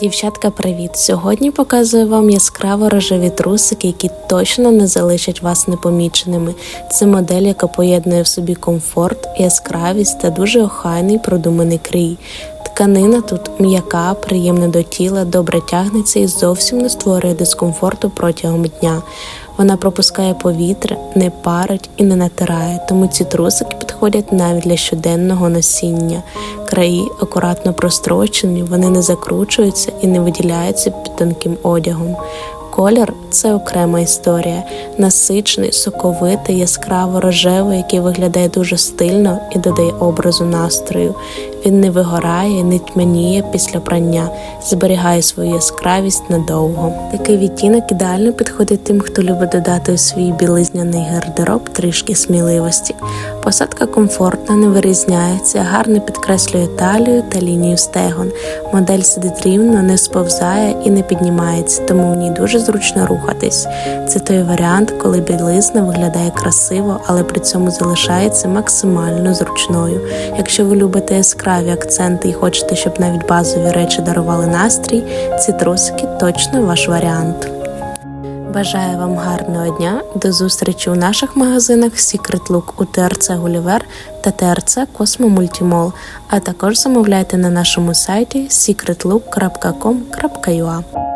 Дівчатка, привіт! Сьогодні показую вам яскраво рожеві трусики, які точно не залишать вас непоміченими. Це модель, яка поєднує в собі комфорт, яскравість та дуже охайний продуманий крій. Тканина тут м'яка, приємна до тіла, добре тягнеться і зовсім не створює дискомфорту протягом дня. Вона пропускає повітря, не парить і не натирає, тому ці трусики підходять навіть для щоденного носіння. Краї акуратно прострочені, вони не закручуються і не виділяються під тонким одягом. Колір це окрема історія, насичений, соковитий, яскраво рожевий, який виглядає дуже стильно і додає образу настрою. Він не вигорає, не тьмяніє після прання, зберігає свою яскравість надовго. Такий відтінок ідеально підходить тим, хто любить додати у свій білизняний гардероб трішки сміливості. Посадка комфортна, не вирізняється, гарно підкреслює талію та лінію стегон. Модель сидить рівно, не сповзає і не піднімається, тому в ній дуже зручно рухатись. Це той варіант, коли білизна виглядає красиво, але при цьому залишається максимально зручною. Якщо ви любите яскраві акценти і хочете, щоб навіть базові речі дарували настрій, ці трусики точно ваш варіант. Бажаю вам гарного дня. До зустрічі у наших магазинах Secret Look у ТРЦ Гулівер та ТРЦ Космо Мультімол, а також замовляйте на нашому сайті secretlook.com.ua